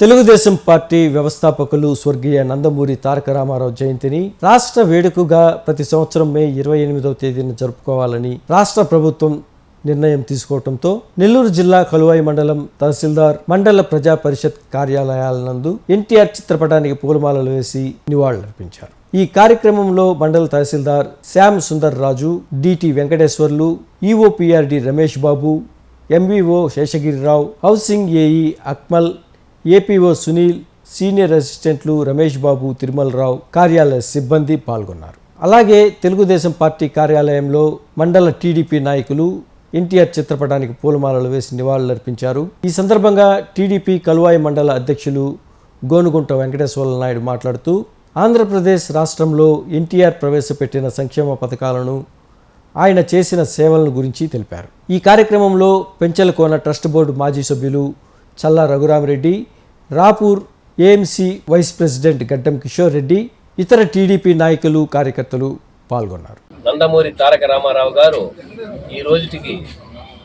Telugu Desam party వ్యవస్థాపకులు స్వర్గీయ నందమూరి తారక రామారావు జయంతిని రాష్ట్ర వేడుకగా ప్రతి సంవత్సరం మే ఇరవై ఎనిమిదవ తేదీన జరుపుకోవాలని రాష్ట్ర ప్రభుత్వం నిర్ణయం తీసుకోవడంతో నెల్లూరు జిల్లా కలువాయి మండలం తహసీల్దార్ మండల ప్రజా పరిషత్ కార్యాలయాల నందు ఎన్టీఆర్ చిత్రపటానికి పూలమాలలు వేసి నివాళులర్పించారు. ఈ కార్యక్రమంలో మండల tahsildar Shyam Sundar Raju DT Venkateswarlu EOPRD Ramesh Babu MVO Seshagirirao housing AE Akmal APO Sunil senior అసిస్టెంట్లు రమేష్ బాబు తిరుమలరావు కార్యాలయ సిబ్బంది పాల్గొన్నారు. అలాగే తెలుగుదేశం పార్టీ కార్యాలయంలో మండల టీడీపీ నాయకులు ఎన్టీఆర్ చిత్రపటానికి పూలమాలలు వేసి నివాళులర్పించారు. ఈ సందర్భంగా టీడీపీ కలువాయి మండల అధ్యక్షులు గోనుగుంట వెంకటేశ్వర నాయుడు మాట్లాడుతూ ఆంధ్రప్రదేశ్ రాష్ట్రంలో ఎన్టీఆర్ ప్రవేశపెట్టిన సంక్షేమ పథకాలను ఆయన చేసిన సేవలను గురించి తెలిపారు. ఈ కార్యక్రమంలో పెంచలకోన ట్రస్ట్ బోర్డు మాజీ సభ్యులు Challa Raghuramareddy Rapur AMC vice president Gaddam Kishore Reddy ఇతర టీడీపీ నాయకులు కార్యకర్తలు పాల్గొన్నారు. నందమూరి తారక రామారావు గారు ఈ రోజుటికి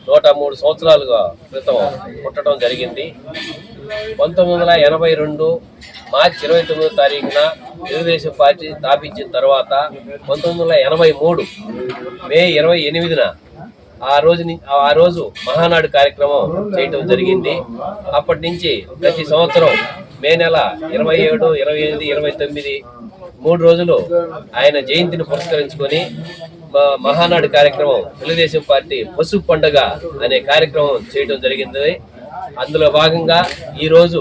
నూట మూడు సంవత్సరాలుగా క్రితం పుట్టడం జరిగింది. పంతొమ్మిది వందల ఎనభై రెండు మార్చి ఇరవై తొమ్మిదో తారీఖున తెలుగుదేశం పార్టీ స్థాపించిన తర్వాత పంతొమ్మిది వందల ఎనభై మూడు మే ఇరవై ఎనిమిదిన ఆ రోజు ఆ రోజు మహానాడు కార్యక్రమం చేయటం జరిగింది. అప్పటి నుంచి ప్రతి సంవత్సరం మే నెల ఇరవై ఏడు ఇరవై ఎనిమిది ఇరవై తొమ్మిది మూడు రోజులు ఆయన జయంతిని పురస్కరించుకొని మ- మహానాడు కార్యక్రమం తెలుగుదేశం పార్టీ పసుపు పండుగ అనే కార్యక్రమం చేయడం జరిగింది. అందులో భాగంగా ఈరోజు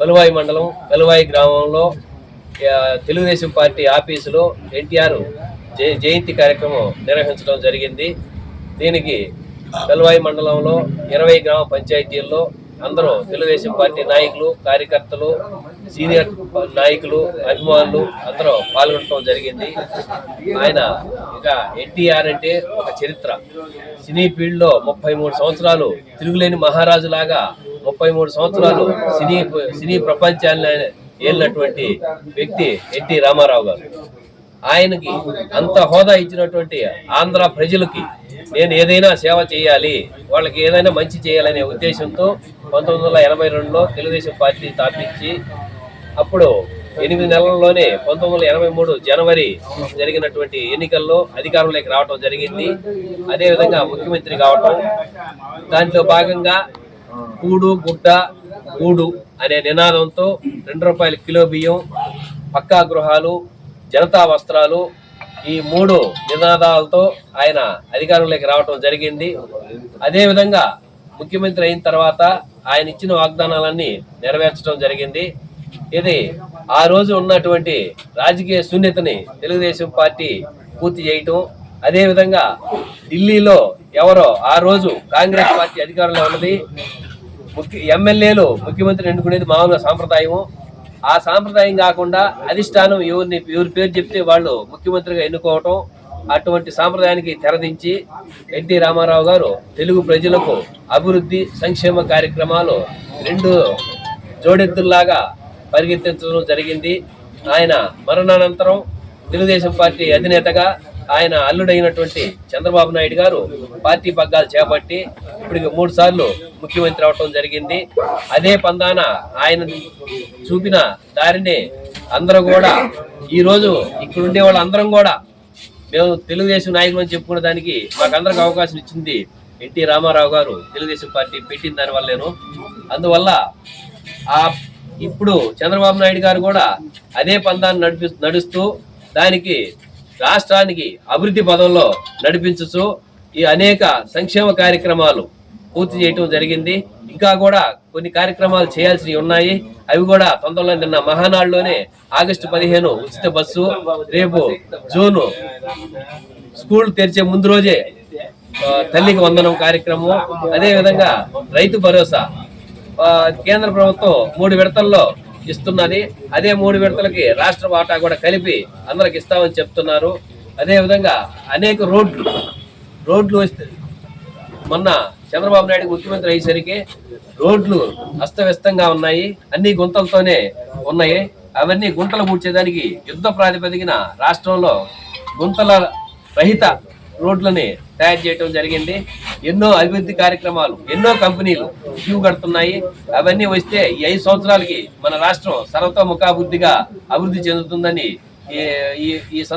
కలువాయి మండలం కలువాయి గ్రామంలో తెలుగుదేశం పార్టీ ఆఫీసులో ఎన్టీఆర్ జయంతి కార్యక్రమం నిర్వహించడం జరిగింది. దీనికి కలువాయి మండలంలో ఇరవై గ్రామ పంచాయతీల్లో అందరూ తెలుగుదేశం పార్టీ నాయకులు కార్యకర్తలు సీనియర్ నాయకులు అభిమానులు అందరూ పాల్గొనడం జరిగింది. ఆయన ఇక ఎన్టీఆర్ అంటే ఒక చరిత్ర. సినీ ఫీల్డ్లో ముప్పై మూడు సంవత్సరాలు తిరుగులేని మహారాజు లాగా ముప్పై మూడు సంవత్సరాలు సినీ సినీ ప్రపంచాన్ని ఏళ్ళినటువంటి ఏలినటువంటి వ్యక్తి ఎన్టీ రామారావు గారు. ఆయనకి అంత హోదా ఇచ్చినటువంటి ఆంధ్ర ప్రజలకి నేను ఏదైనా సేవ చేయాలి వాళ్ళకి ఏదైనా మంచి చేయాలనే ఉద్దేశంతో పంతొమ్మిది వందల ఎనభై రెండులో తెలుగుదేశం పార్టీ స్థాపించి అప్పుడు ఎనిమిది నెలల్లోనే పంతొమ్మిది వందల ఎనభై మూడు జనవరి జరిగినటువంటి ఎన్నికల్లో అధికారంలోకి రావడం జరిగింది. అదేవిధంగా ముఖ్యమంత్రి కావటం. దాంట్లో భాగంగా కూడు గుడ్డ గూడు అనే నినాదంతో రెండు రూపాయల కిలో బియ్యం పక్కా గృహాలు జనతా వస్త్రాలు ఈ మూడు నినాదాలతో ఆయన అధికారంలోకి రావటం జరిగింది. అదేవిధంగా ముఖ్యమంత్రి అయిన తర్వాత ఆయన ఇచ్చిన వాగ్దానాలన్నీ నెరవేర్చడం జరిగింది. ఇది ఆ రోజు ఉన్నటువంటి రాజకీయ శూన్యతని తెలుగుదేశం పార్టీ పూర్తి చేయటం. అదేవిధంగా ఢిల్లీలో ఎవరో ఆ రోజు కాంగ్రెస్ పార్టీ అధికారంలో ఉన్నది. ముఖ్య ఎమ్మెల్యేలు ముఖ్యమంత్రిని ఎన్నుకునేది మామూలుగా సాంప్రదాయము. ఆ సాంప్రదాయం కాకుండా అధిష్టానం ఎవరిని ఎవరి పేరు చెప్తే వాళ్ళు ముఖ్యమంత్రిగా ఎన్నుకోవటం అటువంటి సాంప్రదాయానికి తెరదించి ఎన్టీ రామారావు గారు తెలుగు ప్రజలకు అభివృద్ధి సంక్షేమ కార్యక్రమాలు రెండు జోడెత్తుల్లాగా పరిగెత్తించడం జరిగింది. ఆయన మరణానంతరం తెలుగుదేశం పార్టీ అధినేతగా ఆయన అల్లుడైనటువంటి చంద్రబాబు నాయుడు గారు పార్టీ పగ్గాలు చేపట్టి ఇప్పటికి మూడు సార్లు ముఖ్యమంత్రి అవటం జరిగింది. అదే పందాన ఆయన చూపిన దారిని అందరూ కూడా ఈ రోజు ఇక్కడ ఉండే వాళ్ళందరం కూడా మేము తెలుగుదేశం నాయకులు అని చెప్పుకునే దానికి మాకందరికి అవకాశం ఇచ్చింది ఎన్టీ రామారావు గారు. తెలుగుదేశం పార్టీ పెట్టిన దాని వల్లేను. అందువల్ల ఆ ఇప్పుడు చంద్రబాబు నాయుడు గారు కూడా అదే పందాన్ని నడిపి నడుస్తూ దానికి రాష్ట్రానికి అభివృద్ధి పదంలో నడిపించచ్చు ఈ అనేక సంక్షేమ కార్యక్రమాలు పూర్తి చేయటం జరిగింది. ఇంకా కూడా కొన్ని కార్యక్రమాలు చేయాల్సినవి ఉన్నాయి. అవి కూడా తొందరలో నిన్న మహానాడులోనే ఆగస్టు పదిహేను ఉచిత బస్సు రేపు జూను స్కూల్ తెరిచే ముందు రోజే తల్లికి వందనం కార్యక్రమం అదేవిధంగా రైతు భరోసా. కేంద్ర ప్రభుత్వం మూడు విడతల్లో ఇస్తున్నది అదే మూడు విడతలకి రాష్ట్ర వాటా కూడా కలిపి అందరికి ఇస్తామని చెప్తున్నారు. అదేవిధంగా అనేక రోడ్లు రోడ్లు వస్తే మొన్న చంద్రబాబు నాయుడు ముఖ్యమంత్రి అయ్యేసరికి రోడ్లు అస్తవ్యస్తంగా ఉన్నాయి అన్ని గుంతలతోనే ఉన్నాయి. అవన్నీ గుంటలు పూడ్చేదానికి యుద్ధ ప్రాతిపదికన రాష్ట్రంలో గుంతల రహిత రోడ్లని తయారు చేయడం జరిగింది. ఎన్నో అభివృద్ధి కార్యక్రమాలు ఎన్నో కంపెనీలు క్యూ కడుతున్నాయి. అవన్నీ వస్తే ఈ ఐదు సంవత్సరాలకి మన రాష్ట్రం సర్వతోముఖాభివృద్ధిగా అభివృద్ధి చెందుతుందని ఈ ఈ- ఈ